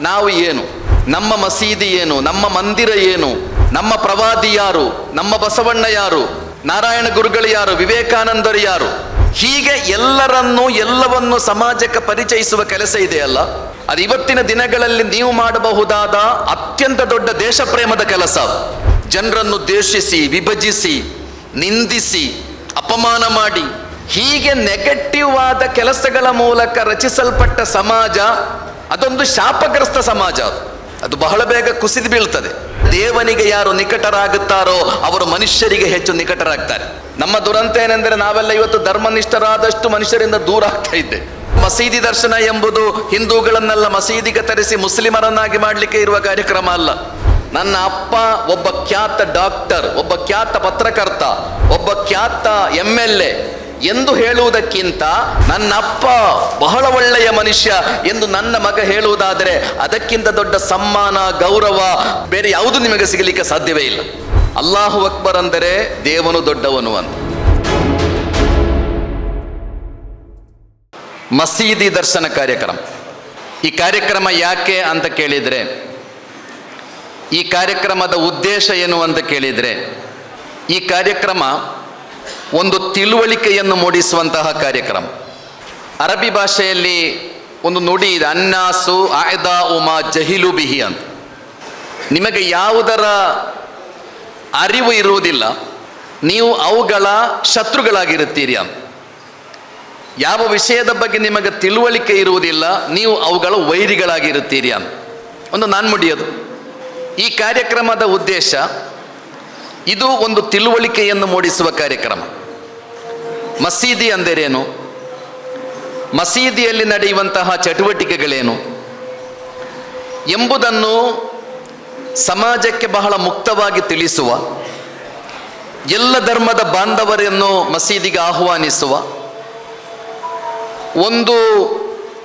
ನಾವು ಏನು? ನಮ್ಮ ಮಸೀದಿ ಏನು? ನಮ್ಮ ಮಂದಿರ ಏನು? ನಮ್ಮ ಪ್ರವಾದಿ ಯಾರು? ನಮ್ಮ ಬಸವಣ್ಣ ಯಾರು? ನಾರಾಯಣ ಗುರುಗಳು ಯಾರು? ವಿವೇಕಾನಂದರು ಯಾರು? ಹೀಗೆ ಎಲ್ಲರನ್ನು, ಎಲ್ಲವನ್ನು ಸಮಾಜಕ್ಕೆ ಪರಿಚಯಿಸುವ ಕೆಲಸ ಇದೆಯಲ್ಲ? ಅದು ಇವತ್ತಿನ ದಿನಗಳಲ್ಲಿ ನೀವು ಮಾಡಬಹುದಾದ ಅತ್ಯಂತ ದೊಡ್ಡ ದೇಶ ಪ್ರೇಮದ ಕೆಲಸ. ಜನರನ್ನು ದ್ವೇಷಿಸಿ, ವಿಭಜಿಸಿ, ನಿಂದಿಸಿ, ಅಪಮಾನ ಮಾಡಿ, ಹೀಗೆ ನೆಗೆಟಿವ್ ಆದ ಕೆಲಸಗಳ ಮೂಲಕ ರಚಿಸಲ್ಪಟ್ಟ ಸಮಾಜ ಅದೊಂದು ಶಾಪಗ್ರಸ್ತ ಸಮಾಜ ಅದು. ಅದು ಬಹಳ ಬೇಗ ಕುಸಿದು ಬೀಳ್ತದೆ. ದೇವನಿಗೆ ಯಾರು ನಿಕಟರಾಗುತ್ತಾರೋ ಅವರು ಮನುಷ್ಯರಿಗೆ ಹೆಚ್ಚು ನಿಕಟರಾಗ್ತಾರೆ. ನಮ್ಮ ದುರಂತ ಏನೆಂದರೆ ನಾವೆಲ್ಲ ಇವತ್ತು ಧರ್ಮನಿಷ್ಠರಾದಷ್ಟು ಮನುಷ್ಯರಿಂದ ದೂರ ಆಗ್ತಾ ಇದ್ದೆ. ಮಸೀದಿ ದರ್ಶನ ಎಂಬುದು ಹಿಂದೂಗಳನ್ನೆಲ್ಲ ಮಸೀದಿಗೆ ತರಿಸಿ ಮುಸ್ಲಿಮರನ್ನಾಗಿ ಮಾಡಲಿಕ್ಕೆ ಇರುವ ಕಾರ್ಯಕ್ರಮ ಅಲ್ಲ. ನನ್ನ ಅಪ್ಪ ಒಬ್ಬ ಖ್ಯಾತ ಡಾಕ್ಟರ್, ಒಬ್ಬ ಖ್ಯಾತ ಪತ್ರಕರ್ತ, ಒಬ್ಬ ಖ್ಯಾತ ಎಂ ಎಲ್ ಎ ಎಂದು ಹೇಳುವುದಕ್ಕಿಂತ ನನ್ನ ಅಪ್ಪ ಬಹಳ ಒಳ್ಳೆಯ ಮನುಷ್ಯ ಎಂದು ನನ್ನ ಮಗ ಹೇಳುವುದಾದರೆ ಅದಕ್ಕಿಂತ ದೊಡ್ಡ ಸಮ್ಮಾನ, ಗೌರವ ಬೇರೆ ಯಾವುದು ನಿಮಗೆ ಸಿಗಲಿಕ್ಕೆ ಸಾಧ್ಯವೇ ಇಲ್ಲ. ಅಲ್ಲಾಹು ಅಕ್ಬರ್ ಅಂದರೆ ದೇವನು ದೊಡ್ಡವನು ಅಂತ. ಮಸೀದಿ ದರ್ಶನ ಕಾರ್ಯಕ್ರಮ. ಈ ಕಾರ್ಯಕ್ರಮ ಯಾಕೆ ಅಂತ ಕೇಳಿದರೆ, ಈ ಕಾರ್ಯಕ್ರಮದ ಉದ್ದೇಶ ಏನು ಅಂತ ಕೇಳಿದರೆ, ಈ ಕಾರ್ಯಕ್ರಮ ಒಂದು ತಿಳುವಳಿಕೆಯನ್ನು ಮೂಡಿಸುವಂತಹ ಕಾರ್ಯಕ್ರಮ. ಅರಬಿ ಭಾಷೆಯಲ್ಲಿ ಒಂದು ನುಡಿ ಇದೆ, ಅನ್ನಾಸು ಆಯ್ದಾ ಉಮಾ ಜಹಿಲು ಬಿಹಿ ಅಂತ. ನಿಮಗೆ ಯಾವುದರ ಅರಿವು ಇರುವುದಿಲ್ಲ, ನೀವು ಅವುಗಳ ಶತ್ರುಗಳಾಗಿರುತ್ತೀರಿ ಅಂತ. ಯಾವ ವಿಷಯದ ಬಗ್ಗೆ ನಿಮಗೆ ತಿಳುವಳಿಕೆ ಇರುವುದಿಲ್ಲ, ನೀವು ಅವುಗಳ ವೈರಿಗಳಾಗಿರುತ್ತೀರಿ ಅಂತ. ಒಂದು ನಾನು ಮುಡಿಯೋದು ಈ ಕಾರ್ಯಕ್ರಮದ ಉದ್ದೇಶ, ಇದು ಒಂದು ತಿಳುವಳಿಕೆಯನ್ನು ಮೂಡಿಸುವ ಕಾರ್ಯಕ್ರಮ. ಮಸೀದಿ ಅಂದರೇನು? ಮಸೀದಿಯಲ್ಲಿ ನಡೆಯುವಂತಹ ಚಟುವಟಿಕೆಗಳೇನು? ಎಂಬುದನ್ನು ಸಮಾಜಕ್ಕೆ ಬಹಳ ಮುಕ್ತವಾಗಿ ತಿಳಿಸುವ, ಎಲ್ಲ ಧರ್ಮದ ಬಾಂಧವರನ್ನು ಮಸೀದಿಗೆ ಆಹ್ವಾನಿಸುವ, ಒಂದು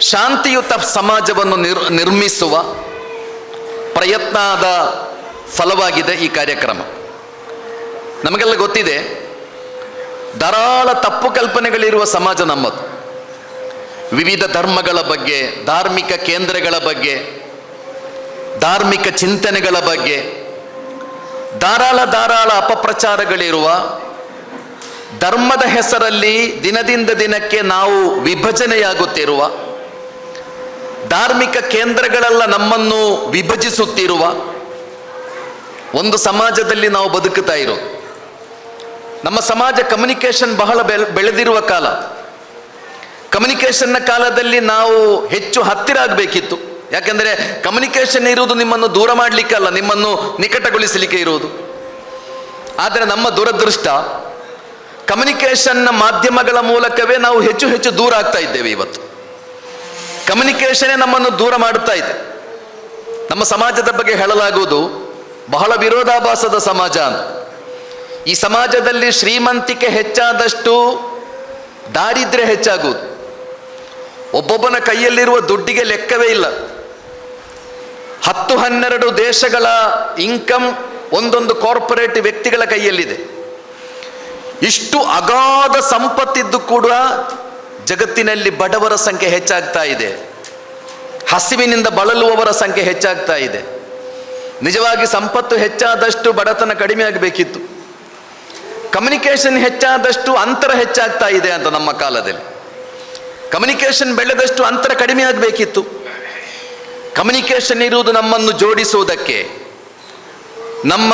ಶಾಂತಿಯುತ ಸಮಾಜವನ್ನು ನಿರ್, ನಿರ್ಮಿಸುವ ಪ್ರಯತ್ನದ ಫಲವಾಗಿದೆ ಈ ಕಾರ್ಯಕ್ರಮ. ನಮಗೆಲ್ಲ ಗೊತ್ತಿದೆ ಧಾರಾಳ ತಪ್ಪು ಕಲ್ಪನೆಗಳಿರುವ ಸಮಾಜ ನಮ್ಮದು. ವಿವಿಧ ಧರ್ಮಗಳ ಬಗ್ಗೆ, ಧಾರ್ಮಿಕ ಕೇಂದ್ರಗಳ ಬಗ್ಗೆ, ಧಾರ್ಮಿಕ ಚಿಂತನೆಗಳ ಬಗ್ಗೆ, ಧಾರಾಳ ಧಾರಾಳ ಅಪಪ್ರಚಾರಗಳಿರುವ ಧರ್ಮದ ಹೆಸರಲ್ಲಿ ದಿನದಿಂದ ದಿನಕ್ಕೆ ನಾವು ವಿಭಜನೆಯಾಗುತ್ತಿರುವ, ಧಾರ್ಮಿಕ ಕೇಂದ್ರಗಳೆಲ್ಲ ನಮ್ಮನ್ನು ವಿಭಜಿಸುತ್ತಿರುವ ಒಂದು ಸಮಾಜದಲ್ಲಿ ನಾವು ಬದುಕುತ್ತಾ ಇರೋದು. ನಮ್ಮ ಸಮಾಜ ಕಮ್ಯುನಿಕೇಷನ್ ಬಹಳ ಬೆಳೆದಿರುವ ಕಾಲ. ಕಮ್ಯುನಿಕೇಷನ್ನ ಕಾಲದಲ್ಲಿ ನಾವು ಹೆಚ್ಚು ಹತ್ತಿರ ಆಗಬೇಕಿತ್ತು ಯಾಕೆಂದರೆ ಕಮ್ಯುನಿಕೇಷನ್ ಇರುವುದು ನಿಮ್ಮನ್ನು ದೂರ ಮಾಡಲಿಕ್ಕಲ್ಲ ನಿಮ್ಮನ್ನು ನಿಕಟಗೊಳಿಸಲಿಕ್ಕೆ ಇರುವುದು. ಆದರೆ ನಮ್ಮ ದುರದೃಷ್ಟ ಕಮ್ಯುನಿಕೇಷನ್ನ ಮಾಧ್ಯಮಗಳ ಮೂಲಕವೇ ನಾವು ಹೆಚ್ಚು ಹೆಚ್ಚು ದೂರ ಆಗ್ತಾ ಇದ್ದೇವೆ ಇವತ್ತು. ಕಮ್ಯುನಿಕೇಷನೇ ನಮ್ಮನ್ನು ದೂರ ಮಾಡುತ್ತಾ ಇದೆ. ನಮ್ಮ ಸಮಾಜದ ಬಗ್ಗೆ ಹೇಳಲಾಗುವುದು, ಬಹಳ ವಿರೋಧಾಭಾಸದ ಸಮಾಜ ಅಂತ. ಈ ಸಮಾಜದಲ್ಲಿ ಶ್ರೀಮಂತಿಕೆ ಹೆಚ್ಚಾದಷ್ಟು ದಾರಿದ್ರ್ಯ ಹೆಚ್ಚಾಗುವುದು. ಒಬ್ಬೊಬ್ಬನ ಕೈಯಲ್ಲಿರುವ ದುಡ್ಡಿಗೆ ಲೆಕ್ಕವೇ ಇಲ್ಲ. ಹತ್ತು ಹನ್ನೆರಡು ದೇಶಗಳ ಇನ್ಕಮ್ ಒಂದೊಂದು ಕಾರ್ಪೊರೇಟ್ ವ್ಯಕ್ತಿಗಳ ಕೈಯಲ್ಲಿದೆ. ಇಷ್ಟು ಅಗಾಧ ಸಂಪತ್ತಿದ್ದು ಕೂಡ ಜಗತ್ತಿನಲ್ಲಿ ಬಡವರ ಸಂಖ್ಯೆ ಹೆಚ್ಚಾಗ್ತಾ ಇದೆ. ಹಸಿವಿನಿಂದ ಬಳಲುವವರ ಸಂಖ್ಯೆ ಹೆಚ್ಚಾಗ್ತಾ ಇದೆ. ನಿಜವಾಗಿ ಸಂಪತ್ತು ಹೆಚ್ಚಾದಷ್ಟು ಬಡತನ ಕಡಿಮೆ ಆಗಬೇಕಿತ್ತು ಕಮ್ಯುನಿಕೇಷನ್ ಹೆಚ್ಚಾದಷ್ಟು ಅಂತರ ಹೆಚ್ಚಾಗ್ತಾ ಇದೆ ಅಂತ ನಮ್ಮ ಕಾಲದಲ್ಲಿ. ಕಮ್ಯುನಿಕೇಷನ್ ಬೆಳೆದಷ್ಟು ಅಂತರ ಕಡಿಮೆ ಆಗಬೇಕಿತ್ತು. ಕಮ್ಯುನಿಕೇಷನ್ ಇರುವುದು ನಮ್ಮನ್ನು ಜೋಡಿಸುವುದಕ್ಕೆ, ನಮ್ಮ,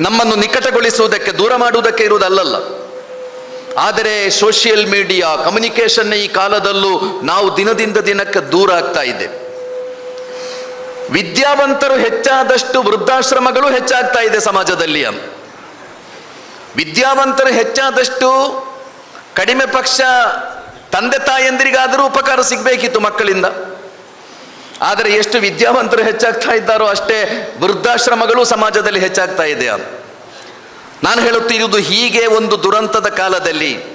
ನಮ್ಮನ್ನು ನಿಕಟಗೊಳಿಸುವುದಕ್ಕೆ, ದೂರ ಮಾಡುವುದಕ್ಕೆ ಇರುವುದಲ್ಲಲ್ಲ. ಆದರೆ ಸೋಷಿಯಲ್ ಮೀಡಿಯಾ ಕಮ್ಯುನಿಕೇಷನ್ ಈ ಕಾಲದಲ್ಲೂ ನಾವು ದಿನದಿಂದ ದಿನಕ್ಕೆ ದೂರ ಆಗ್ತಾ ಇದೆ. ವಿದ್ಯಾವಂತರು ಹೆಚ್ಚಾದಷ್ಟು ವೃದ್ಧಾಶ್ರಮಗಳು ಹೆಚ್ಚಾಗ್ತಾ ಇದೆ ಸಮಾಜದಲ್ಲಿ ಅಂತ. ವಿದ್ಯಾವಂತರು ಹೆಚ್ಚಾದಷ್ಟು ಕಡಿಮೆ ಪಕ್ಷ ತಂದೆ ತಾಯಂದಿರಿಗಾದರೂ ಉಪಕಾರ ಸಿಗಬೇಕಿತ್ತು ಮಕ್ಕಳಿಂದ. ಆದರೆ ಎಷ್ಟು ವಿದ್ಯಾವಂತರು ಹೆಚ್ಚಾಗ್ತಾ ಇದ್ದಾರೋ ಅಷ್ಟೇ ವೃದ್ಧಾಶ್ರಮಗಳು ಸಮಾಜದಲ್ಲಿ ಹೆಚ್ಚಾಗ್ತಾ ಇದೆ ಅದು. ನಾನು ಹೇಳುತ್ತಿರುವುದು ಹೀಗೆ ಒಂದು ದುರಂತದ ಕಾಲದಲ್ಲಿ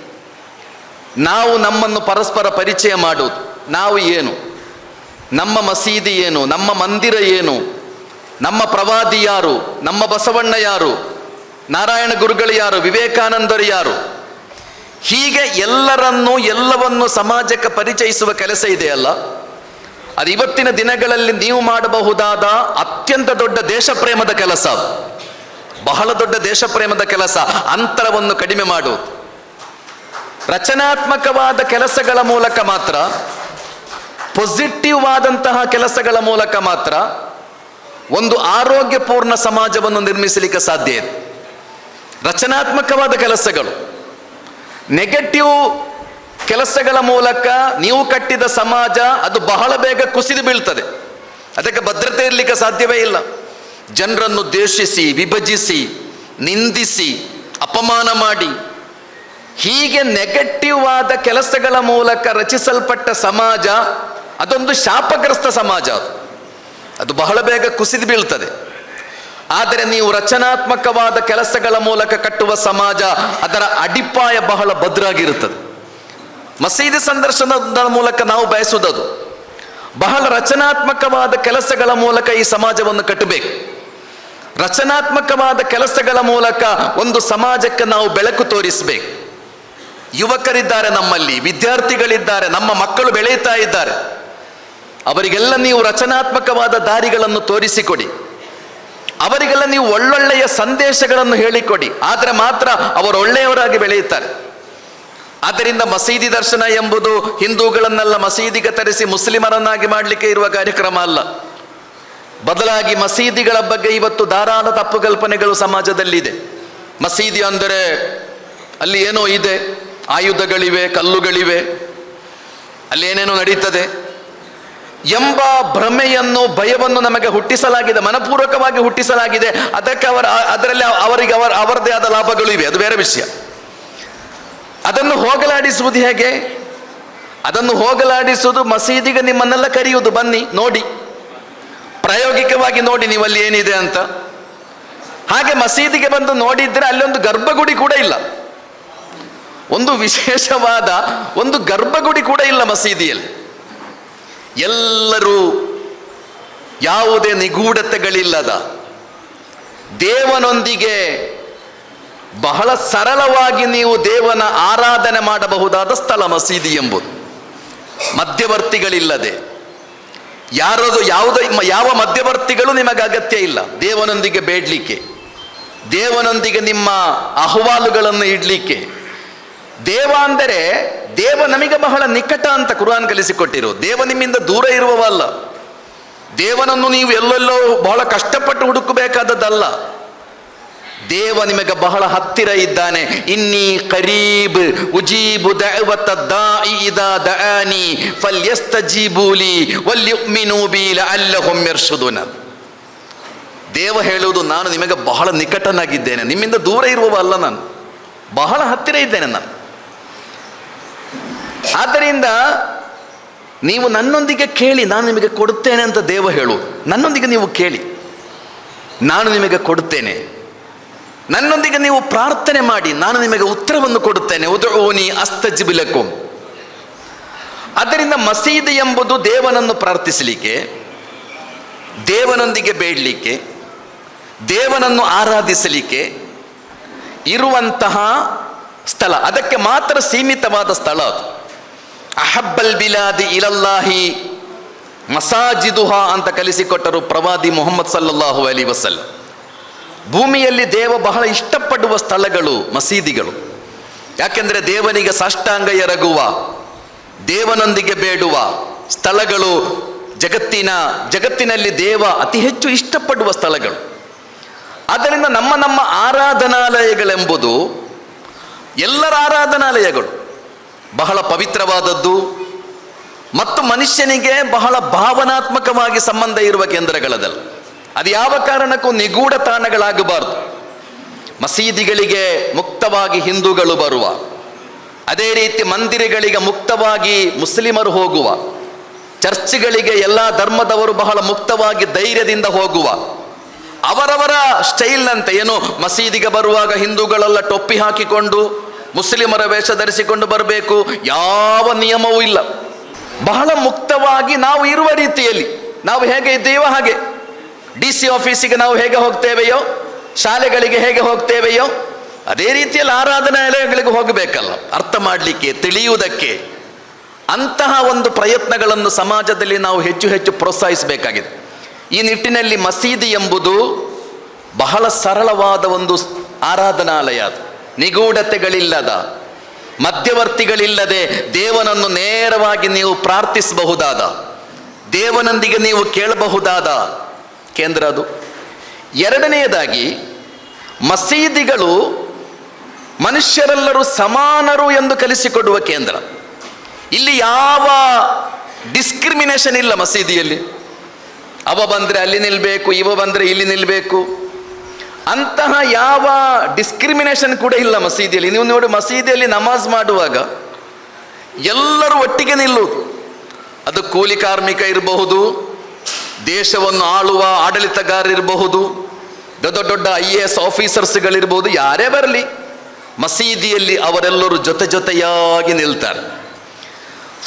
ನಾವು ನಮ್ಮನ್ನು ಪರಸ್ಪರ ಪರಿಚಯ ಮಾಡುವುದು. ನಾವು ಏನು? ನಮ್ಮ ಮಸೀದಿ ಏನು? ನಮ್ಮ ಮಂದಿರ ಏನು? ನಮ್ಮ ಪ್ರವಾದಿ ಯಾರು? ನಮ್ಮ ಬಸವಣ್ಣ ಯಾರು? ನಾರಾಯಣ ಗುರುಗಳು ಯಾರು? ವಿವೇಕಾನಂದರು ಯಾರು? ಹೀಗೆ ಎಲ್ಲರನ್ನೂ, ಎಲ್ಲವನ್ನು ಸಮಾಜಕ್ಕೆ ಪರಿಚಯಿಸುವ ಕೆಲಸ ಇದೆಯಲ್ಲ ಅದು ಇವತ್ತಿನ ದಿನಗಳಲ್ಲಿ ನೀವು ಮಾಡಬಹುದಾದ ಅತ್ಯಂತ ದೊಡ್ಡ ದೇಶ ಪ್ರೇಮದ ಕೆಲಸ. ಬಹಳ ದೊಡ್ಡ ದೇಶ ಪ್ರೇಮದ ಕೆಲಸ. ಅಂತರವನ್ನು ಕಡಿಮೆ ಮಾಡುವುದು ರಚನಾತ್ಮಕವಾದ ಕೆಲಸಗಳ ಮೂಲಕ ಮಾತ್ರ ಪಾಸಿಟಿವ್ ಆದಂತಹ ಕೆಲಸಗಳ ಮೂಲಕ ಮಾತ್ರ ಒಂದು ಆರೋಗ್ಯಪೂರ್ಣ ಸಮಾಜವನ್ನು ನಿರ್ಮಿಸಲಿಕ್ಕೆ ಸಾಧ್ಯ ಇದೆ. ರಚನಾತ್ಮಕವಾದ ಕೆಲಸಗಳು. ನೆಗೆಟಿವ್ ಕೆಲಸಗಳ ಮೂಲಕ ನೀವು ಕಟ್ಟಿದ ಸಮಾಜ ಅದು ಬಹಳ ಬೇಗ ಕುಸಿದು ಬೀಳ್ತದೆ. ಅದಕ್ಕೆ ಭದ್ರತೆ ಇರಲಿಕ್ಕೆ ಸಾಧ್ಯವೇ ಇಲ್ಲ. ಜನರನ್ನು ದ್ವೇಷಿಸಿ, ವಿಭಜಿಸಿ, ನಿಂದಿಸಿ, ಅಪಮಾನ ಮಾಡಿ. ಹೀಗೆ ನೆಗೆಟಿವ್ ಆದ ಕೆಲಸಗಳ ಮೂಲಕ ರಚಿಸಲ್ಪಟ್ಟ ಸಮಾಜ ಅದೊಂದು ಶಾಪಗ್ರಸ್ತ ಸಮಾಜ ಅದು. ಅದು ಬಹಳ ಬೇಗ ಕುಸಿದು ಬೀಳ್ತದೆ. ಆದರೆ ನೀವು ರಚನಾತ್ಮಕವಾದ ಕೆಲಸಗಳ ಮೂಲಕ ಕಟ್ಟುವ ಸಮಾಜ ಅದರ ಅಡಿಪಾಯ ಬಹಳ ಭದ್ರಾಗಿರುತ್ತದೆ. ಮಸೀದಿ ಸಂದರ್ಶನದ ಮೂಲಕ ನಾವು ಬಯಸುವುದದು. ಬಹಳ ರಚನಾತ್ಮಕವಾದ ಕೆಲಸಗಳ ಮೂಲಕ ಈ ಸಮಾಜವನ್ನು ಕಟ್ಟಬೇಕು. ರಚನಾತ್ಮಕವಾದ ಕೆಲಸಗಳ ಮೂಲಕ ಒಂದು ಸಮಾಜಕ್ಕೆ ನಾವು ಬೆಳಕು ತೋರಿಸಬೇಕು. ಯುವಕರಿದ್ದಾರೆ ನಮ್ಮಲ್ಲಿ, ವಿದ್ಯಾರ್ಥಿಗಳಿದ್ದಾರೆ, ನಮ್ಮ ಮಕ್ಕಳು ಬೆಳೆಯುತ್ತಾ ಇದ್ದಾರೆ. ಅವರಿಗೆಲ್ಲ ನೀವು ರಚನಾತ್ಮಕವಾದ ದಾರಿಗಳನ್ನು ತೋರಿಸಿಕೊಡಿ. ಅವರಿಗೆಲ್ಲ ನೀವು ಒಳ್ಳೊಳ್ಳೆಯ ಸಂದೇಶಗಳನ್ನು ಹೇಳಿಕೊಡಿ. ಆದರೆ ಮಾತ್ರ ಅವರು ಒಳ್ಳೆಯವರಾಗಿ ಬೆಳೆಯುತ್ತಾರೆ. ಆದ್ದರಿಂದ ಮಸೀದಿ ದರ್ಶನ ಎಂಬುದು ಹಿಂದೂಗಳನ್ನೆಲ್ಲ ಮಸೀದಿಗೆ ತರಿಸಿ ಮುಸ್ಲಿಮರನ್ನಾಗಿ ಮಾಡಲಿಕ್ಕೆ ಇರುವ ಕಾರ್ಯಕ್ರಮ ಅಲ್ಲ. ಬದಲಾಗಿ ಮಸೀದಿಗಳ ಬಗ್ಗೆ ಇವತ್ತು ಧಾರಾಳ ತಪ್ಪು ಕಲ್ಪನೆಗಳು ಸಮಾಜದಲ್ಲಿದೆ. ಮಸೀದಿ ಅಂದರೆ ಅಲ್ಲಿ ಏನೋ ಇದೆ. ಆಯುಧಗಳಿವೆ, ಕಲ್ಲುಗಳಿವೆ. ಅಲ್ಲಿ ಏನೇನೋ ನಡೀತದೆ. ಎಂಬ ಭ್ರಮೆಯನ್ನು, ಭಯವನ್ನು ನಮಗೆ ಹುಟ್ಟಿಸಲಾಗಿದೆ, ಮನಪೂರ್ವಕವಾಗಿ ಹುಟ್ಟಿಸಲಾಗಿದೆ. ಅದಕ್ಕೆ ಅವರ, ಅದರಲ್ಲಿ ಅವರಿಗೆ ಅವರ ಅವರದೇ ಆದ ಲಾಭಗಳು ಇವೆ. ಅದು ಬೇರೆ ವಿಷಯ. ಅದನ್ನು ಹೋಗಲಾಡಿಸುವುದು ಹೇಗೆ? ಅದನ್ನು ಹೋಗಲಾಡಿಸುವುದು ಮಸೀದಿಗೆ ನಿಮ್ಮನ್ನೆಲ್ಲ ಕರೆಯುವುದು. ಬನ್ನಿ, ನೋಡಿ. ಪ್ರಾಯೋಗಿಕವಾಗಿ ನೋಡಿ ನೀವು ಅಲ್ಲಿ ಏನಿದೆ ಅಂತ. ಹಾಗೆ ಮಸೀದಿಗೆ ಬಂದು ನೋಡಿದ್ರೆ ಅಲ್ಲೊಂದು ಗರ್ಭಗುಡಿ ಕೂಡ ಇಲ್ಲ. ಒಂದು ವಿಶೇಷವಾದ ಒಂದು ಗರ್ಭಗುಡಿ ಕೂಡ ಇಲ್ಲ ಮಸೀದಿಯಲ್ಲಿ. ಎಲ್ಲರೂ ಯಾವುದೇ ನಿಗೂಢತೆಗಳಿಲ್ಲದ ದೇವನೊಂದಿಗೆ ಬಹಳ ಸರಳವಾಗಿ ನೀವು ದೇವನ ಆರಾಧನೆ ಮಾಡಬಹುದಾದ ಸ್ಥಳ ಮಸೀದಿ ಎಂಬುದು. ಮಧ್ಯವರ್ತಿಗಳಿಲ್ಲದೆ. ಯಾರದು ಯಾವುದೇ ಯಾವ ಮಧ್ಯವರ್ತಿಗಳು ನಿಮಗೆ ಅಗತ್ಯ ಇಲ್ಲ. ದೇವನೊಂದಿಗೆ ಬೇಡಲಿಕ್ಕೆ. ದೇವನೊಂದಿಗೆ ನಿಮ್ಮ ಅಹವಾಲುಗಳನ್ನು ಇಡಲಿಕ್ಕೆ. ದೇವ ಅಂದರೆ ದೇವ ನಮಗೆ ಬಹಳ ನಿಕಟ ಅಂತ ಕುರಾನ್ ಕಲಿಸಿಕೊಟ್ಟಿರು. ದೇವ ನಿಮ್ಮಿಂದ ದೂರ ಇರುವವಲ್ಲ. ದೇವನನ್ನು ನೀವು ಎಲ್ಲೆಲ್ಲೋ ಬಹಳ ಕಷ್ಟಪಟ್ಟು ಹುಡುಕಬೇಕಾದದ್ದಲ್ಲ. ದೇವ ನಿಮಗೆ ಬಹಳ ಹತ್ತಿರ ಇದ್ದಾನೆ. ಇನ್ನಿ ಕರೀಬ್ ಉಜೀಬು ದಅವತ ದಾಇ ಇದಾ ಫಲ್ಯಸ್ತಜೀಬೂಲಿ ಬಿ ದೇವ ಹೇಳುವುದು ನಾನು ನಿಮಗೆ ಬಹಳ ನಿಕಟನಾಗಿದ್ದೇನೆ. ನಿಮ್ಮಿಂದ ದೂರ ಇರುವವ ಅಲ್ಲ ನಾನು. ಬಹಳ ಹತ್ತಿರ ಇದ್ದೇನೆ ನಾನು. ಆದ್ದರಿಂದ ನೀವು ನನ್ನೊಂದಿಗೆ ಕೇಳಿ, ನಾನು ನಿಮಗೆ ಕೊಡುತ್ತೇನೆ ಅಂತ ದೇವ ಹೇಳು. ನನ್ನೊಂದಿಗೆ ನೀವು ಕೇಳಿ. ನಾನು ನಿಮಗೆ ಕೊಡುತ್ತೇನೆ. ನನ್ನೊಂದಿಗೆ ನೀವು ಪ್ರಾರ್ಥನೆ ಮಾಡಿ, ನಾನು ನಿಮಗೆ ಉತ್ತರವನ್ನು ಕೊಡುತ್ತೇನೆ. ಉದೋನಿ ಅಸ್ತಜಿಬಿಲಕು. ಅದರಿಂದ ಮಸೀದಿ ಎಂಬುದು ದೇವನನ್ನು ಪ್ರಾರ್ಥಿಸಲಿಕ್ಕೆ, ದೇವನೊಂದಿಗೆ ಬೇಡಲಿಕ್ಕೆ, ದೇವನನ್ನು ಆರಾಧಿಸಲಿಕ್ಕೆ ಇರುವಂತಹ ಸ್ಥಳ. ಅದಕ್ಕೆ ಮಾತ್ರ ಸೀಮಿತವಾದ ಸ್ಥಳ ಅದು. ಅಹಬ್ಬಲ್ ಬಿಲಾದಿ ಇಲಲ್ಲಾಹಿ ಮಸಾಜಿದುಹಾ ಅಂತ ಕಲಿಸಿಕೊಟ್ಟರು ಪ್ರವಾದಿ ಮೊಹಮ್ಮದ್ ಸಲ್ಲಲ್ಲಾಹು ಅಲಿ ವಸಲ್ ಭೂಮಿಯಲ್ಲಿ ದೇವ ಬಹಳ ಇಷ್ಟಪಡುವ ಸ್ಥಳಗಳು ಮಸೀದಿಗಳು. ಯಾಕೆಂದರೆ ದೇವನಿಗೆ ಸಾಷ್ಟಾಂಗ ಎರಗುವ, ದೇವನೊಂದಿಗೆ ಬೇಡುವ ಸ್ಥಳಗಳು ಜಗತ್ತಿನ, ಜಗತ್ತಿನಲ್ಲಿ ದೇವ ಅತಿ ಹೆಚ್ಚು ಇಷ್ಟಪಡುವ ಸ್ಥಳಗಳು. ಆದ್ದರಿಂದ ನಮ್ಮ ನಮ್ಮ ಆರಾಧನಾಲಯಗಳೆಂಬುದು ಎಲ್ಲರ ಆರಾಧನಾಲಯಗಳು. ಬಹಳ ಪವಿತ್ರವಾದದ್ದು ಮತ್ತು ಮನುಷ್ಯನಿಗೆ ಬಹಳ ಭಾವನಾತ್ಮಕವಾಗಿ ಸಂಬಂಧ ಇರುವ ಕೇಂದ್ರಗಳದಲ್ಲ. ಅದು ಯಾವ ಕಾರಣಕ್ಕೂ ನಿಗೂಢ ತಾಣಗಳಾಗಬಾರದು ಮಸೀದಿಗಳಿಗೆ ಮುಕ್ತವಾಗಿ ಹಿಂದೂಗಳು ಬರುವ, ಅದೇ ರೀತಿ ಮಂದಿರಗಳಿಗೆ ಮುಕ್ತವಾಗಿ ಮುಸ್ಲಿಮರು ಹೋಗುವ, ಚರ್ಚ್ಗಳಿಗೆ ಎಲ್ಲ ಧರ್ಮದವರು ಬಹಳ ಮುಕ್ತವಾಗಿ ಧೈರ್ಯದಿಂದ ಹೋಗುವ, ಅವರವರ ಸ್ಟೈಲ್ನಂತೆ ಏನು, ಮಸೀದಿಗೆ ಬರುವಾಗ ಹಿಂದೂಗಳೆಲ್ಲ ಟೊಪ್ಪಿ ಹಾಕಿಕೊಂಡು ಮುಸ್ಲಿಮರ ವೇಷ ಧರಿಸಿಕೊಂಡು ಬರಬೇಕು. ಯಾವ ನಿಯಮವೂ ಇಲ್ಲ. ಬಹಳ ಮುಕ್ತವಾಗಿ ನಾವು ಇರುವ ರೀತಿಯಲ್ಲಿ. ನಾವು ಹೇಗೆ ಇದ್ದೀವೋ ಹಾಗೆ. ಡಿ ಸಿ ಆಫೀಸಿಗೆ ನಾವು ಹೇಗೆ ಹೋಗ್ತೇವೆಯೋ, ಶಾಲೆಗಳಿಗೆ ಹೇಗೆ ಹೋಗ್ತೇವೆಯೋ, ಅದೇ ರೀತಿಯಲ್ಲಿ ಆರಾಧನಾಲಯಗಳಿಗೆ ಹೋಗಬೇಕಲ್ಲ. ಅರ್ಥ ಮಾಡಲಿಕ್ಕೆ, ತಿಳಿಯುವುದಕ್ಕೆ. ಅಂತಹ ಒಂದು ಪ್ರಯತ್ನಗಳನ್ನು ಸಮಾಜದಲ್ಲಿ ನಾವು ಹೆಚ್ಚು ಹೆಚ್ಚು ಪ್ರೋತ್ಸಾಹಿಸಬೇಕಾಗಿದೆ. ಈ ನಿಟ್ಟಿನಲ್ಲಿ ಮಸೀದಿ ಎಂಬುದು ಬಹಳ ಸರಳವಾದ ಒಂದು ಆರಾಧನಾಲಯ ಅದು. ನಿಗೂಢತೆಗಳಿಲ್ಲದ, ಮಧ್ಯವರ್ತಿಗಳಿಲ್ಲದೆ ದೇವನನ್ನು ನೇರವಾಗಿ ನೀವು ಪ್ರಾರ್ಥಿಸಬಹುದಾದ, ದೇವನೊಂದಿಗೆ ನೀವು ಕೇಳಬಹುದಾದ ಕೇಂದ್ರ ಅದು. ಎರಡನೆಯದಾಗಿ, ಮಸೀದಿಗಳು ಮನುಷ್ಯರೆಲ್ಲರೂ ಸಮಾನರು ಎಂದು ಕಲಿಸಿಕೊಡುವ ಕೇಂದ್ರ. ಇಲ್ಲಿ ಯಾವ ಡಿಸ್ಕ್ರಿಮಿನೇಷನ್ ಇಲ್ಲ ಮಸೀದಿಯಲ್ಲಿ. ಅವ ಬಂದರೆ ಅಲ್ಲಿ ನಿಲ್ಲಬೇಕು ಇವ ಬಂದರೆ ಇಲ್ಲಿ ನಿಲ್ಲಬೇಕು ಅಂತಹ ಯಾವ ಡಿಸ್ಕ್ರಿಮಿನೇಷನ್ ಕೂಡ ಇಲ್ಲ ಮಸೀದಿಯಲ್ಲಿ. ನೀವು ನೋಡಿ ಮಸೀದಿಯಲ್ಲಿ ನಮಾಜ್ ಮಾಡುವಾಗ ಎಲ್ಲರೂ ಒಟ್ಟಿಗೆ ನಿಲ್ಲುವುದು. ಅದು ಕೂಲಿ ಕಾರ್ಮಿಕ ಇರಬಹುದು, ದೇಶವನ್ನು ಆಳುವ ಆಡಳಿತಗಾರರಿರಬಹುದು ದೊಡ್ಡ ದೊಡ್ಡ ಐ ಎ ಎಸ್ ಆಫೀಸರ್ಸ್ಗಳಿರ್ಬೋದು ಯಾರೇ ಬರಲಿ, ಮಸೀದಿಯಲ್ಲಿ ಅವರೆಲ್ಲರೂ ಜೊತೆ ಜೊತೆಯಾಗಿ ನಿಲ್ತಾರೆ.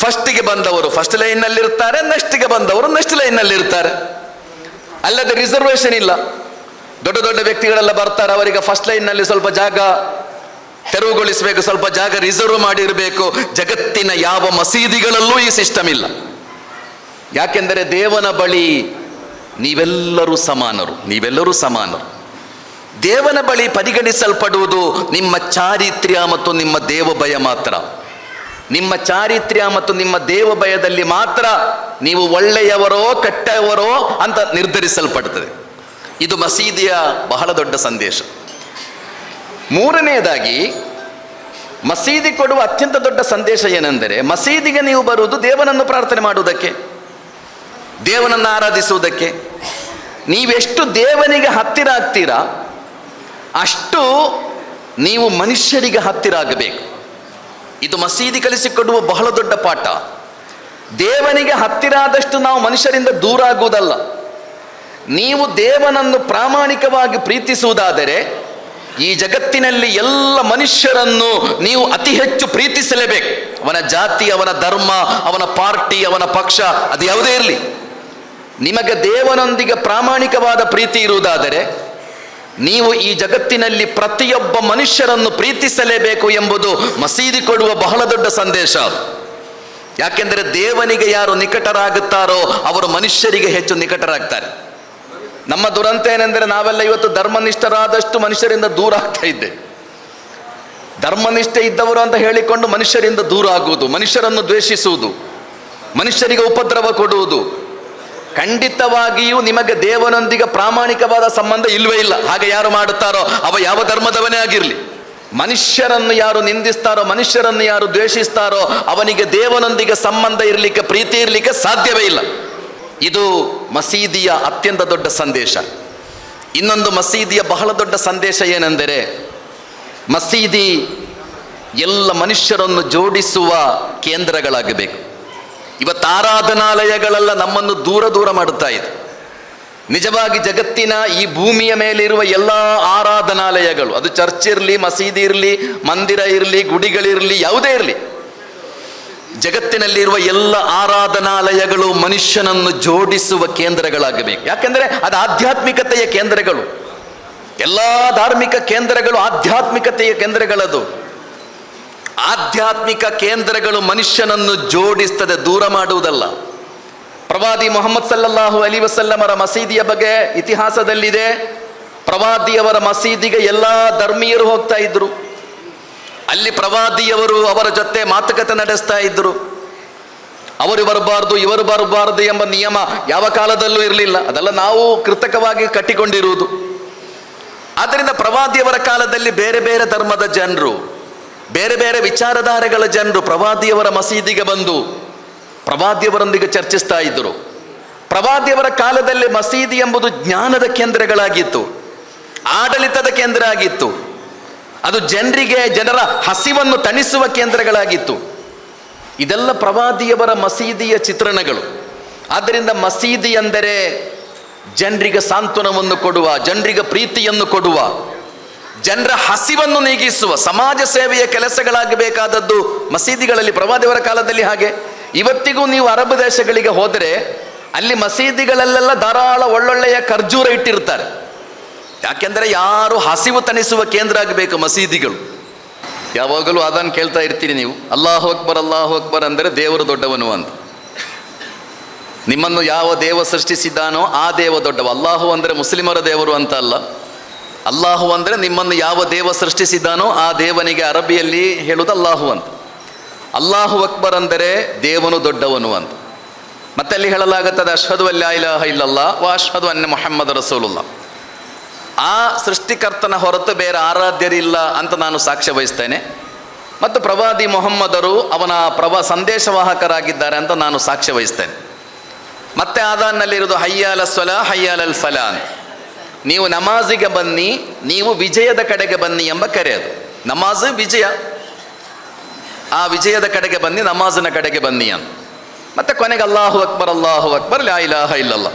ಫಸ್ಟಿಗೆ ಬಂದವರು ಫಸ್ಟ್ ಲೈನ್ನಲ್ಲಿರ್ತಾರೆ ನೆಕ್ಸ್ಟ್ಗೆ ಬಂದವರು ನೆಕ್ಸ್ಟ್ ಲೈನ್ನಲ್ಲಿರ್ತಾರೆ ಅಲ್ಲದೆ ರಿಸರ್ವೇಷನ್ ಇಲ್ಲ. ದೊಡ್ಡ ದೊಡ್ಡ ವ್ಯಕ್ತಿಗಳೆಲ್ಲ ಬರ್ತಾರೆ, ಅವರಿಗೆ ಫಸ್ಟ್ ಲೈನ್ನಲ್ಲಿ ಸ್ವಲ್ಪ ಜಾಗ ತೆರವುಗೊಳಿಸಬೇಕು, ಸ್ವಲ್ಪ ಜಾಗ ರಿಸರ್ವ್ ಮಾಡಿರಬೇಕು. ಜಗತ್ತಿನ ಯಾವ ಮಸೀದಿಗಳಲ್ಲೂ ಈ ಸಿಸ್ಟಮ್ ಇಲ್ಲ. ಯಾಕೆಂದರೆ ದೇವನ ಬಳಿ ನೀವೆಲ್ಲರೂ ಸಮಾನರು ನೀವೆಲ್ಲರೂ ಸಮಾನರು. ದೇವನ ಬಳಿ ಪರಿಗಣಿಸಲ್ಪಡುವುದು ನಿಮ್ಮ ಚಾರಿತ್ರ್ಯ ಮತ್ತು ನಿಮ್ಮ ದೇವ ಭಯ ಮಾತ್ರ. ನಿಮ್ಮ ಚಾರಿತ್ರ್ಯ ಮತ್ತು ನಿಮ್ಮ ದೇವ ಭಯದಲ್ಲಿ ಮಾತ್ರ ನೀವು ಒಳ್ಳೆಯವರೋ, ಕೆಟ್ಟವರೋ ಅಂತ ನಿರ್ಧರಿಸಲ್ಪಡ್ತದೆ. ಇದು ಮಸೀದಿಯ ಬಹಳ ದೊಡ್ಡ ಸಂದೇಶ. ಮೂರನೆಯದಾಗಿ, ಮಸೀದಿ ಕೊಡುವ ಅತ್ಯಂತ ದೊಡ್ಡ ಸಂದೇಶ ಏನೆಂದರೆ, ಮಸೀದಿಗೆ ನೀವು ಬರುವುದು ದೇವನನ್ನು ಪ್ರಾರ್ಥನೆ ಮಾಡುವುದಕ್ಕೆ, ದೇವನನ್ನು ಆರಾಧಿಸುವುದಕ್ಕೆ. ನೀವೆಷ್ಟು ದೇವನಿಗೆ ಹತ್ತಿರ ಆಗ್ತೀರಾ, ಅಷ್ಟು ನೀವು ಮನುಷ್ಯರಿಗೆ ಹತ್ತಿರ ಆಗಬೇಕು. ಇದು ಮಸೀದಿ ಕಲಿಸಿಕೊಡುವ ಬಹಳ ದೊಡ್ಡ ಪಾಠ. ದೇವನಿಗೆ ಹತ್ತಿರ ಆದಷ್ಟು ನಾವು ಮನುಷ್ಯರಿಂದ ದೂರ ಆಗುವುದಲ್ಲ. ನೀವು ದೇವನನ್ನು ಪ್ರಾಮಾಣಿಕವಾಗಿ ಪ್ರೀತಿಸುವುದಾದರೆ ಈ ಜಗತ್ತಿನಲ್ಲಿ ಎಲ್ಲ ಮನುಷ್ಯರನ್ನು ನೀವು ಅತಿ ಹೆಚ್ಚು ಪ್ರೀತಿಸಲೇಬೇಕು. ಅವನ ಜಾತಿ, ಅವನ ಧರ್ಮ, ಅವನ ಪಾರ್ಟಿ, ಅವನ ಪಕ್ಷ, ಅದು ಯಾವುದೇ ಇರಲಿ. ನಿಮಗೆ ದೇವನೊಂದಿಗೆ ಪ್ರಾಮಾಣಿಕವಾದ ಪ್ರೀತಿ ಇರುವುದಾದರೆ ನೀವು ಈ ಜಗತ್ತಿನಲ್ಲಿ ಪ್ರತಿಯೊಬ್ಬ ಮನುಷ್ಯರನ್ನು ಪ್ರೀತಿಸಲೇಬೇಕು ಎಂಬುದು ಮಸೀದಿ ಕೊಡುವ ಬಹಳ ದೊಡ್ಡ ಸಂದೇಶ. ಯಾಕೆಂದರೆ ದೇವನಿಗೆ ಯಾರು ನಿಕಟರಾಗುತ್ತಾರೋ ಅವರು ಮನುಷ್ಯರಿಗೆ ಹೆಚ್ಚು ನಿಕಟರಾಗ್ತಾರೆ. ನಮ್ಮ ದುರಂತ ಏನೆಂದರೆ ನಾವೆಲ್ಲ ಇವತ್ತು ಧರ್ಮನಿಷ್ಠರಾದಷ್ಟು ಮನುಷ್ಯರಿಂದ ದೂರ ಆಗ್ತಾ ಇದ್ದೇವೆ ಧರ್ಮನಿಷ್ಠೆ ಇದ್ದವರು ಅಂತ ಹೇಳಿಕೊಂಡು ಮನುಷ್ಯರಿಂದ ದೂರ ಆಗುವುದು, ಮನುಷ್ಯರನ್ನು ದ್ವೇಷಿಸುವುದು, ಮನುಷ್ಯರಿಗೆ ಉಪದ್ರವ ಕೊಡುವುದು. ಖಂಡಿತವಾಗಿಯೂ ನಿಮಗೆ ದೇವನೊಂದಿಗೆ ಪ್ರಾಮಾಣಿಕವಾದ ಸಂಬಂಧ ಇಲ್ವೇ ಇಲ್ಲ. ಹಾಗೆ ಯಾರು ಮಾಡುತ್ತಾರೋ, ಅವ ಯಾವ ಧರ್ಮದವನೇ ಆಗಿರಲಿ. ಮನುಷ್ಯರನ್ನು ಯಾರು ನಿಂದಿಸ್ತಾರೋ, ಮನುಷ್ಯರನ್ನು ಯಾರು ದ್ವೇಷಿಸ್ತಾರೋ, ಅವನಿಗೆ ದೇವನೊಂದಿಗೆ ಸಂಬಂಧ ಇರಲಿಕ್ಕೆ, ಪ್ರೀತಿ ಇರಲಿಕ್ಕೆ ಸಾಧ್ಯವೇ ಇಲ್ಲ. ಇದು ಮಸೀದಿಯ ಅತ್ಯಂತ ದೊಡ್ಡ ಸಂದೇಶ. ಇನ್ನೊಂದು ಮಸೀದಿಯ ಬಹಳ ದೊಡ್ಡ ಸಂದೇಶ ಏನೆಂದರೆ, ಮಸೀದಿ ಎಲ್ಲ ಮನುಷ್ಯರನ್ನು ಜೋಡಿಸುವ ಕೇಂದ್ರಗಳಾಗಬೇಕು. ಇವತ್ತು ಆರಾಧನಾಲಯಗಳೆಲ್ಲ ನಮ್ಮನ್ನು ದೂರ ದೂರ ಮಾಡುತ್ತಾ ಇದೆ. ನಿಜವಾಗಿ ಜಗತ್ತಿನ ಈ ಭೂಮಿಯ ಮೇಲಿರುವ ಎಲ್ಲ ಆರಾಧನಾಲಯಗಳು, ಅದು ಚರ್ಚ್ ಇರಲಿ, ಮಸೀದಿ ಇರಲಿ, ಮಂದಿರ ಇರಲಿ, ಗುಡಿಗಳಿರಲಿ, ಯಾವುದೇ ಇರಲಿ ಜಗತ್ತಿನಲ್ಲಿರುವ ಎಲ್ಲ ಆರಾಧನಾಲಯಗಳು ಮನುಷ್ಯನನ್ನು ಜೋಡಿಸುವ ಕೇಂದ್ರಗಳಾಗಬೇಕು. ಯಾಕೆಂದರೆ ಅದು ಆಧ್ಯಾತ್ಮಿಕತೆಯ ಕೇಂದ್ರಗಳು. ಎಲ್ಲ ಧಾರ್ಮಿಕ ಕೇಂದ್ರಗಳು ಆಧ್ಯಾತ್ಮಿಕತೆಯ ಕೇಂದ್ರಗಳದು. ಆಧ್ಯಾತ್ಮಿಕ ಕೇಂದ್ರಗಳು ಮನುಷ್ಯನನ್ನು ಜೋಡಿಸ್ತದೆ, ದೂರ ಮಾಡುವುದಲ್ಲ. ಪ್ರವಾದಿ ಮೊಹಮ್ಮದ್ ಸಲ್ಲಲ್ಲಾಹು ಅಲಿ ವಸಲ್ಲಮರ ಮಸೀದಿಯ ಬಗ್ಗೆ ಇತಿಹಾಸದಲ್ಲಿದೆ. ಪ್ರವಾದಿಯವರ ಮಸೀದಿಗೆ ಎಲ್ಲ ಧರ್ಮೀಯರು ಹೋಗ್ತಾ ಇದ್ರು. ಅಲ್ಲಿ ಪ್ರವಾದಿಯವರು ಅವರ ಜೊತೆ ಮಾತುಕತೆ ನಡೆಸ್ತಾ ಇದ್ದರು ಅವರು ಬರಬಾರ್ದು, ಇವರು ಬರಬಾರ್ದು ಎಂಬ ನಿಯಮ ಯಾವ ಕಾಲದಲ್ಲೂ ಇರಲಿಲ್ಲ. ಅದೆಲ್ಲ ನಾವು ಕೃತಕವಾಗಿ ಕಟ್ಟಿಕೊಂಡಿರುವುದು. ಆದ್ದರಿಂದ ಪ್ರವಾದಿಯವರ ಕಾಲದಲ್ಲಿ ಬೇರೆ ಬೇರೆ ಧರ್ಮದ ಜನರು, ಬೇರೆ ಬೇರೆ ವಿಚಾರಧಾರೆಗಳ ಜನರು ಪ್ರವಾದಿಯವರ ಮಸೀದಿಗೆ ಬಂದು ಪ್ರವಾದಿಯವರೊಂದಿಗೆ ಚರ್ಚಿಸ್ತಾ ಇದ್ದರು ಪ್ರವಾದಿಯವರ ಕಾಲದಲ್ಲಿ ಮಸೀದಿ ಎಂಬುದು ಜ್ಞಾನದ ಕೇಂದ್ರಗಳಾಗಿತ್ತು, ಆಡಳಿತದ ಕೇಂದ್ರ ಆಗಿತ್ತು. ಅದು ಜನರಿಗೆ ಜನರ ಹಸಿವನ್ನು ತಣಿಸುವ ಕೇಂದ್ರಗಳಾಗಿತ್ತು. ಇದೆಲ್ಲ ಪ್ರವಾದಿಯವರ ಮಸೀದಿಯ ಚಿತ್ರಣಗಳು. ಆದ್ದರಿಂದ ಮಸೀದಿ ಎಂದರೆ ಜನರಿಗೆ ಸಾಂತ್ವನವನ್ನು ಕೊಡುವ, ಜನರಿಗೆ ಪ್ರೀತಿಯನ್ನು ಕೊಡುವ, ಜನರ ಹಸಿವನ್ನು ನೀಗಿಸುವ, ಸಮಾಜ ಸೇವೆಯ ಕೆಲಸಗಳಾಗಬೇಕಾದದ್ದು ಮಸೀದಿಗಳಲ್ಲಿ, ಪ್ರವಾದಿಯವರ ಕಾಲದಲ್ಲಿ ಹಾಗೆ. ಇವತ್ತಿಗೂ ನೀವು ಅರಬ್ ದೇಶಗಳಿಗೆ ಹೋದರೆ ಅಲ್ಲಿ ಮಸೀದಿಗಳಲ್ಲೆಲ್ಲ ಧಾರಾಳ ಒಳ್ಳೊಳ್ಳೆಯ ಖರ್ಜೂರ ಇಟ್ಟಿರ್ತಾರೆ. ಯಾಕೆಂದರೆ ಯಾರು ಹಸಿವು ತಣಿಸುವ ಕೇಂದ್ರ ಆಗಬೇಕು ಮಸೀದಿಗಳು. ಯಾವಾಗಲೂ ಅದನ್ನು ಕೇಳ್ತಾ ಇರ್ತೀರಿ ನೀವು. ಅಲ್ಲಾಹು ಅಕ್ಬರ್ ಅಲ್ಲಾಹು ಅಕ್ಬರ್ ಅಂದರೆ ದೇವರು ದೊಡ್ಡವನು ಅಂತ. ನಿಮ್ಮನ್ನು ಯಾವ ದೇವ ಸೃಷ್ಟಿಸಿದ್ದಾನೋ ಆ ದೇವ ದೊಡ್ಡವ. ಅಲ್ಲಾಹು ಅಂದರೆ ಮುಸ್ಲಿಮರ ದೇವರು ಅಂತ ಅಲ್ಲ. ಅಲ್ಲಾಹು ಅಂದರೆ ನಿಮ್ಮನ್ನು ಯಾವ ದೇವ ಸೃಷ್ಟಿಸಿದ್ದಾನೋ ಆ ದೇವನಿಗೆ ಅರಬಿಯಲ್ಲಿ ಹೇಳುವುದು ಅಲ್ಲಾಹು ಅಂತ. ಅಲ್ಲಾಹು ಅಕ್ಬರ್ ಅಂದರೆ ದೇವನು ದೊಡ್ಡವನು ಅಂತ. ಮತ್ತೆ ಅಲ್ಲಿ ಹೇಳಲಾಗುತ್ತದೆ, ಅಶ್ಹದು ಅಲ್ಲಾ ಇಲಾಹ ಇಲ್ಲಲ್ಲ ವಾ ಅಶ್ಹದು ಅನ್ನ ಮೊಹಮ್ಮದ್ ರಸೂಲುಲ್ಲ ಆ ಸೃಷ್ಟಿಕರ್ತನ ಹೊರತು ಬೇರೆ ಆರಾಧ್ಯರಿಲ್ಲ ಅಂತ ನಾನು ಸಾಕ್ಷ್ಯ ವಹಿಸ್ತೇನೆ ಮತ್ತು ಪ್ರವಾದಿ ಮೊಹಮ್ಮದರು ಅವನ ಪ್ರವ ಸಂದೇಶವಾಹಕರಾಗಿದ್ದಾರೆ ಅಂತ ನಾನು ಸಾಕ್ಷ್ಯ ವಹಿಸ್ತೇನೆ ಮತ್ತೆ ಆದಾನ್ನಲ್ಲಿರೋದು ಹಯ್ಯಾಲ ಸ್ವಲ ಹಯ್ಯಾಲಲ್ ಫಲ ಅಂತ. ನೀವು ನಮಾಜಿಗೆ ಬನ್ನಿ, ನೀವು ವಿಜಯದ ಕಡೆಗೆ ಬನ್ನಿ ಎಂಬ ಕರೆ ಅದು. ನಮಾಜ್ ವಿಜಯ. ಆ ವಿಜಯದ ಕಡೆಗೆ ಬನ್ನಿ, ನಮಾಜಿನ ಕಡೆಗೆ ಬನ್ನಿ ಅಂತ. ಮತ್ತೆ ಕೊನೆಗೆ ಅಲ್ಲಾಹು ಅಕ್ಬರ್ ಅಲ್ಲಾಹು ಅಕ್ಬರ್ ಲಾ ಇಲ್ಲಲ್ಲ.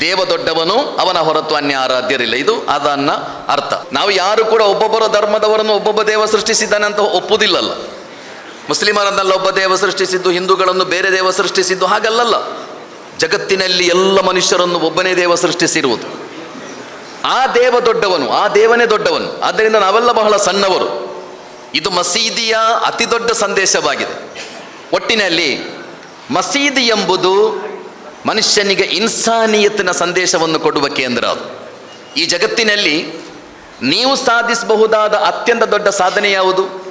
ದೇವ ದೊಡ್ಡವನು ಅವನ ಹೊರತು ಅನ್ಯ ಆರಾಧ್ಯರಿಲ್ಲ ಇದು ಅದನ್ನ ಅರ್ಥ. ನಾವು ಯಾರು ಕೂಡ ಒಬ್ಬೊಬ್ಬರ ಧರ್ಮದವರನ್ನು ಒಬ್ಬೊಬ್ಬ ದೇವ ಸೃಷ್ಟಿಸಿದ್ದಾನೆ ಅಂತ ಒಪ್ಪುವುದಿಲ್ಲಲ್ಲ ಮುಸ್ಲಿಮರನ್ನೆಲ್ಲ ಒಬ್ಬ ದೇವ ಸೃಷ್ಟಿಸಿದ್ದು, ಹಿಂದೂಗಳನ್ನು ಬೇರೆ ದೇವ ಸೃಷ್ಟಿಸಿದ್ದು ಹಾಗಲ್ಲಲ್ಲ. ಜಗತ್ತಿನಲ್ಲಿ ಎಲ್ಲ ಮನುಷ್ಯರನ್ನು ಒಬ್ಬನೇ ದೇವ ಸೃಷ್ಟಿಸಿರುವುದು. ಆ ದೇವ ದೊಡ್ಡವನು, ಆ ದೇವನೇ ದೊಡ್ಡವನು. ಆದ್ದರಿಂದ ನಾವೆಲ್ಲ ಬಹಳ ಸಣ್ಣವರು. ಇದು ಮಸೀದಿಯ ಅತಿ ದೊಡ್ಡ ಸಂದೇಶವಾಗಿದೆ. ಒಟ್ಟಿನಲ್ಲಿ ಮಸೀದಿ ಎಂಬುದು ಮನುಷ್ಯನಿಗೆ ಇನ್ಸಾನಿಯತ್ತಿನ ಸಂದೇಶವನ್ನು ಕೊಡುವ ಕೇಂದ್ರ ಅದು. ಈ ಜಗತ್ತಿನಲ್ಲಿ ನೀವು ಸಾಧಿಸಬಹುದಾದ ಅತ್ಯಂತ ದೊಡ್ಡ ಸಾಧನೆ ಯಾವುದು?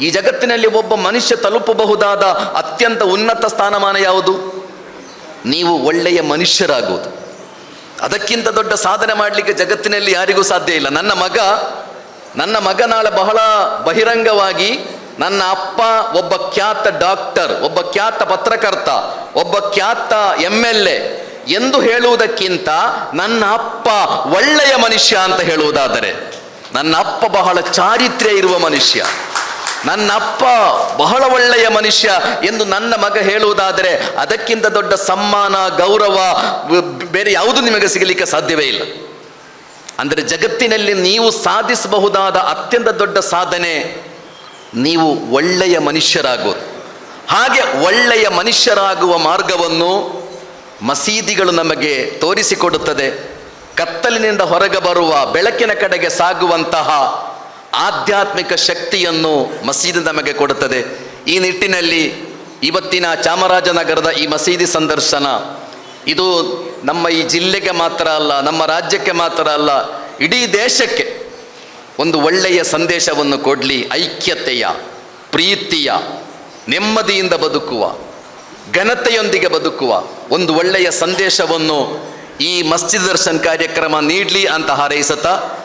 ಈ ಜಗತ್ತಿನಲ್ಲಿ ಒಬ್ಬ ಮನುಷ್ಯ ತಲುಪಬಹುದಾದ ಅತ್ಯಂತ ಉನ್ನತ ಸ್ಥಾನಮಾನ ಯಾವುದು? ನೀವು ಒಳ್ಳೆಯ ಮನುಷ್ಯರಾಗುವುದು. ಅದಕ್ಕಿಂತ ದೊಡ್ಡ ಸಾಧನೆ ಮಾಡಲಿಕ್ಕೆ ಜಗತ್ತಿನಲ್ಲಿ ಯಾರಿಗೂ ಸಾಧ್ಯ ಇಲ್ಲ. ನನ್ನ ಮಗ ನನ್ನ ಮಗ ನಾಳೆ ಬಹಳ ಬಹಿರಂಗವಾಗಿ ನನ್ನ ಅಪ್ಪ ಒಬ್ಬ ಖ್ಯಾತ ಡಾಕ್ಟರ್, ಒಬ್ಬ ಖ್ಯಾತ ಪತ್ರಕರ್ತ, ಒಬ್ಬ ಖ್ಯಾತ ಎಲ್ ಎ ಎಂದು ಹೇಳುವುದಕ್ಕಿಂತ ನನ್ನ ಅಪ್ಪ ಒಳ್ಳೆಯ ಮನುಷ್ಯ ಅಂತ ಹೇಳುವುದಾದರೆ ನನ್ನ ಅಪ್ಪ ಬಹಳ ಚಾರಿತ್ರ್ಯ ಇರುವ ಮನುಷ್ಯ. ನನ್ನ ಅಪ್ಪ ಬಹಳ ಒಳ್ಳೆಯ ಮನುಷ್ಯ ಎಂದು ನನ್ನ ಮಗ ಹೇಳುವುದಾದರೆ ಅದಕ್ಕಿಂತ ದೊಡ್ಡ ಸಮ್ಮಾನ, ಗೌರವ ಬೇರೆ ಯಾವುದು ನಿಮಗೆ ಸಿಗಲಿಕ್ಕೆ ಸಾಧ್ಯವೇ ಇಲ್ಲ. ಅಂದರೆ ಜಗತ್ತಿನಲ್ಲಿ ನೀವು ಸಾಧಿಸಬಹುದಾದ ಅತ್ಯಂತ ದೊಡ್ಡ ಸಾಧನೆ ನೀವು ಒಳ್ಳೆಯ ಮನುಷ್ಯರಾಗೋದು. ಹಾಗೆ ಒಳ್ಳೆಯ ಮನುಷ್ಯರಾಗುವ ಮಾರ್ಗವನ್ನು ಮಸೀದಿಗಳು ನಮಗೆ ತೋರಿಸಿಕೊಡುತ್ತದೆ. ಕತ್ತಲಿನಿಂದ ಹೊರಗೆ ಬರುವ ಬೆಳಕಿನ ಕಡೆಗೆ ಸಾಗುವಂತಹ ಆಧ್ಯಾತ್ಮಿಕ ಶಕ್ತಿಯನ್ನು ಮಸೀದಿ ನಮಗೆ ಕೊಡುತ್ತದೆ. ಈ ನಿಟ್ಟಿನಲ್ಲಿ ಇವತ್ತಿನ ಚಾಮರಾಜನಗರದ ಈ ಮಸೀದಿ ಸಂದರ್ಶನ, ಇದು ನಮ್ಮ ಈ ಜಿಲ್ಲೆಗೆ ಮಾತ್ರ ಅಲ್ಲ, ನಮ್ಮ ರಾಜ್ಯಕ್ಕೆ ಮಾತ್ರ ಅಲ್ಲ, ಇಡೀ ದೇಶಕ್ಕೆ ಒಂದು ಒಳ್ಳೆಯ ಸಂದೇಶವನ್ನು ಕೊಡಲಿ, ಐಕ್ಯತೆಯ, ಪ್ರೀತಿಯ, ನೆಮ್ಮದಿಯಿಂದ ಬದುಕುವ, ಘನತೆಯೊಂದಿಗೆ ಬದುಕುವ ಒಂದು ಒಳ್ಳೆಯ ಸಂದೇಶವನ್ನು ಈ ಮಸ್ಜಿದ್ ದರ್ಶನ್ ಕಾರ್ಯಕ್ರಮ ನೀಡಲಿ ಅಂತ ಹಾರೈಸುತ್ತಾ